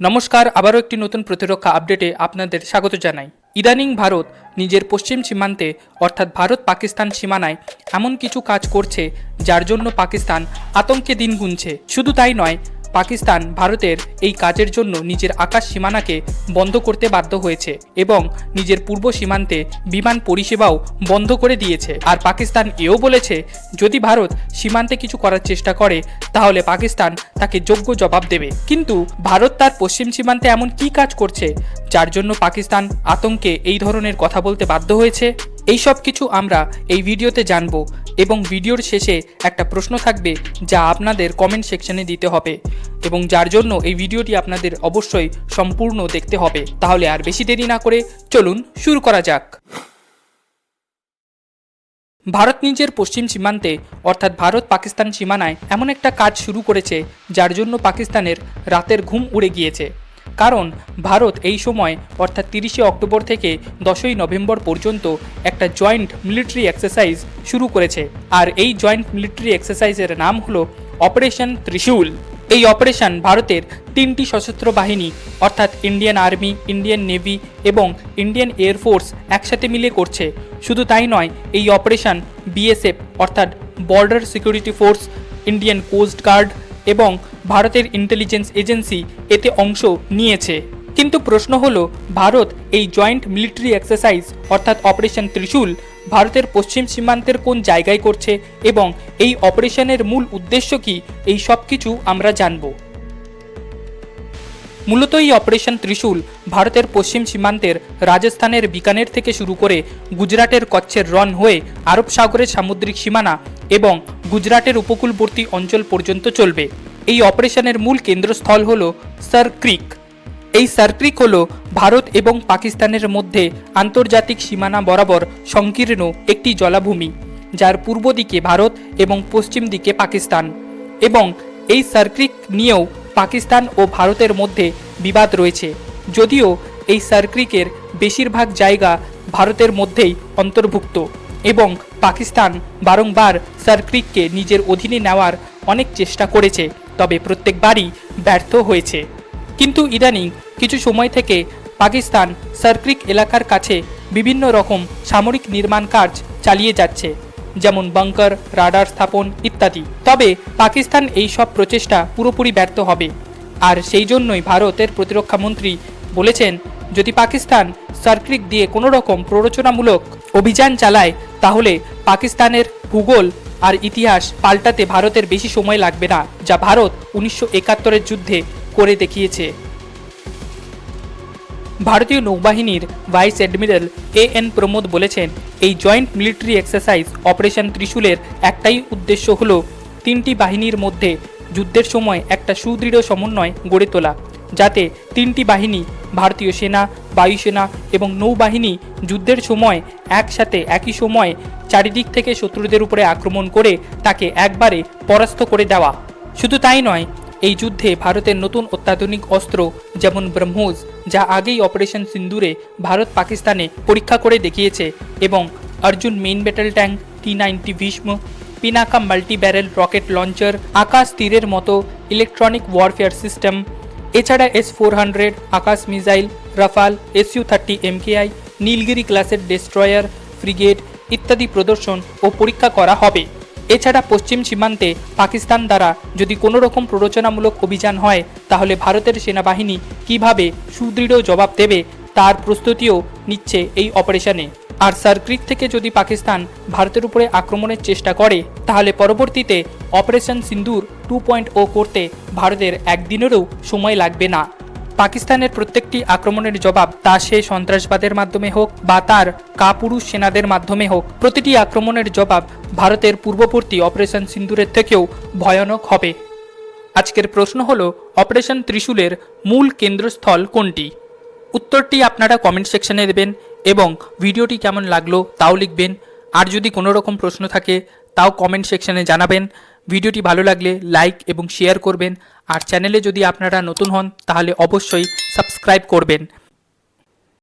নমস্কার, আবারও একটি নতুন প্রতিরক্ষা আপডেটে আপনাদের স্বাগত জানাই। ইদানিং ভারত নিজের পশ্চিম সীমান্তে, অর্থাৎ ভারত পাকিস্তান সীমানায়, এমন কিছু কাজ করছে যার জন্য পাকিস্তান আতঙ্কে দিন গুনছে। শুধু তাই নয় পাকিস্তান ভারতের এই কাজের জন্য নিজের আকাশ সীমানাকে বন্ধ করতে বাধ্য হয়েছে এবং নিজের পূর্ব সীমান্তে বিমান পরিষেবাও বন্ধ করে দিয়েছে। আর পাকিস্তান এও বলেছে, যদি ভারত সীমান্তে কিছু করার চেষ্টা করে, তাহলে পাকিস্তান তাকে যোগ্য জবাব দেবে। কিন্তু ভারত তার পশ্চিম সীমান্তে এমন কি কাজ করছে, যার জন্য পাকিস্তান আতঙ্কে এই ধরনের কথা বলতে বাধ্য হয়েছে? এই সব কিছু আমরা এই ভিডিওতে জানব এবং ভিডিওর শেষে একটা প্রশ্ন থাকবে যা আপনাদের কমেন্ট সেকশনে দিতে হবে এবং যার জন্য এই ভিডিওটি আপনাদের অবশ্যই সম্পূর্ণ দেখতে হবে। তাহলে আর বেশি দেরি না করে চলুন শুরু করা যাক। ভারত নিজের পশ্চিম সীমান্তে, অর্থাৎ ভারত পাকিস্তান সীমানায়, এমন একটা কাজ শুরু করেছে যার জন্য পাকিস্তানের রাতের ঘুম উড়ে গিয়েছে। কারণ ভারত এই সময়, অর্থাৎ তিরিশে অক্টোবর থেকে দশই নভেম্বর পর্যন্ত একটা জয়েন্ট মিলিটারি এক্সারসাইজ শুরু করেছে। আর এই জয়েন্ট মিলিটারি এক্সারসাইজের নাম হলো অপারেশন ত্রিশূল। এই অপারেশন ভারতের তিনটি সশস্ত্র বাহিনী, অর্থাৎ ইন্ডিয়ান আর্মি, ইন্ডিয়ান নেভি এবং ইন্ডিয়ান এয়ারফোর্স একসাথে মিলে করছে। শুধু তাই নয়, এই অপারেশন বিএসএফ, অর্থাৎ border security force, Indian coast guard এবং ভারতের ইন্টেলিজেন্স এজেন্সি এতে অংশ নিয়েছে। কিন্তু প্রশ্ন হলো, ভারত এই জয়েন্ট মিলিটারি এক্সারসাইজ অর্থাৎ অপারেশন ত্রিশূল, ভারতের পশ্চিম সীমান্তের কোন জায়গায় করছে এবং এই অপারেশনের মূল উদ্দেশ্য কি, এই সব কিছু আমরা জানব। মূলত এই অপারেশন ত্রিশূল ভারতের পশ্চিম সীমান্তের রাজস্থানের বিকানের থেকে শুরু করে গুজরাটের কচ্ছের রন হয়ে আরব সাগরের সামুদ্রিক সীমানা এবং গুজরাটের উপকূলবর্তী অঞ্চল পর্যন্ত চলবে। এই অপারেশনের মূল কেন্দ্রস্থল হল সার ক্রিক। এই সার্ক্রিক হল ভারত এবং পাকিস্তানের মধ্যে আন্তর্জাতিক সীমানা বরাবর সংকীর্ণ একটি জলাভূমি, যার পূর্ব দিকে ভারত এবং পশ্চিম দিকে পাকিস্তান। এবং এই সার্ক্রিক নিয়েও পাকিস্তান ও ভারতের মধ্যে বিবাদ রয়েছে। যদিও এই সার্ক্রিকের বেশিরভাগ জায়গা ভারতের মধ্যেই অন্তর্ভুক্ত এবং পাকিস্তান বারংবার সার্ক্রিককে নিজের অধীনে নেওয়ার অনেক চেষ্টা করেছে, তবে প্রত্যেকবারই ব্যর্থ হয়েছে। কিন্তু ইদানিং কিছু সময় থেকে পাকিস্তান সার্ক্রিক এলাকার কাছে বিভিন্ন রকম সামরিক নির্মাণ কাজ চালিয়ে যাচ্ছে। যেমন বাংকার রাডার স্থাপন ইত্যাদি। তবে পাকিস্তান এই সব প্রচেষ্টা পুরোপুরি ব্যর্থ হবে। আর সেই জন্যই ভারতের প্রতিরক্ষা মন্ত্রী বলেছেন, যদি পাকিস্তান সার্ক্রিক দিয়ে কোনো রকম প্ররোচনামূলক অভিযান চালায়, তাহলে পাকিস্তানের ভূগোল আর ইতিহাস পাল্টাতে ভারতের বেশি সময় লাগবে না, যা ভারত উনিশশো একাত্তরের যুদ্ধে করে দেখিয়েছে। ভারতীয় নৌবাহিনীর vice admiral A N Pramod বলেছেন, এই জয়েন্ট মিলিটারি এক্সারসাইজ অপারেশন ত্রিশূলের একটাই উদ্দেশ্য হল তিনটি বাহিনীর মধ্যে যুদ্ধের সময় একটা সুদৃঢ় সমন্বয় গড়ে তোলা, যাতে তিনটি বাহিনী, ভারতীয় সেনা বায়ুসেনা এবং নৌবাহিনী যুদ্ধের সময় একসাথে একই সময়ে চারিদিক থেকে শত্রুদের উপরে আক্রমণ করে তাকে একবারে পরাস্ত করে দেওয়া। শুধু তাই নয় এই যুদ্ধে ভারতের নতুন অত্যাধুনিক অস্ত্র যেমন ব্রহ্মোস, যা আগেই অপারেশন সিন্দুরে ভারত পাকিস্তানে পরীক্ষা করে দেখিয়েছে, এবং Arjun main battle tank T ninety Bhishma, Pinaka multi barrel rocket launcher, Akash তীরের মতো ইলেকট্রনিক ওয়ারফেয়ার সিস্টেম, এছাড়া S four hundred, Akash missile, Rafale, S U thirty MKI Nilgiri ক্লাসের ডেস্ট্রয়ার, ফ্রিগেট ইত্যাদি প্রদর্শন ও পরীক্ষা করা হবে। এছাড়া পশ্চিম সীমান্তে পাকিস্তান দ্বারা যদি কোনো রকম প্ররোচনামূলক অভিযান হয়, তাহলে ভারতের সেনাবাহিনী কীভাবে সুদৃঢ় জবাব দেবে, তার প্রস্তুতিও নিচ্ছে এই অপারেশনে। আর সার্ক্রিক থেকে যদি পাকিস্তান ভারতের উপরে আক্রমণের চেষ্টা করে, তাহলে পরবর্তীতে operation Sindoor two point O করতে ভারতের একদিনেরও সময় লাগবে না। পাকিস্তানের প্রত্যেকটি আক্রমণের জবাব তা সে সন্ত্রাসবাদের মাধ্যমে হোক বা তার কাপুরুষ সেনাদের মাধ্যমে হোক। প্রতিটি আক্রমণের জবাব ভারতের পূর্ববর্তী অপারেশন সিন্দুরের থেকেও ভয়ানক হবে। আজকের প্রশ্ন হল, অপারেশন ত্রিশূলের মূল কেন্দ্রস্থল কোনটি? উত্তরটি আপনারা কমেন্ট সেকশনে দেবেন এবং ভিডিওটি কেমন লাগল তাও লিখবেন। আর যদি কোনো রকম প্রশ্ন থাকে, তাও কমেন্ট সেকশনে জানাবেন। ভিডিওটি ভালো লাগলে লাইক এবং শেয়ার করবেন। আর চ্যানেলে যদি আপনারা নতুন হন, তাহলে অবশ্যই সাবস্ক্রাইব করবেন।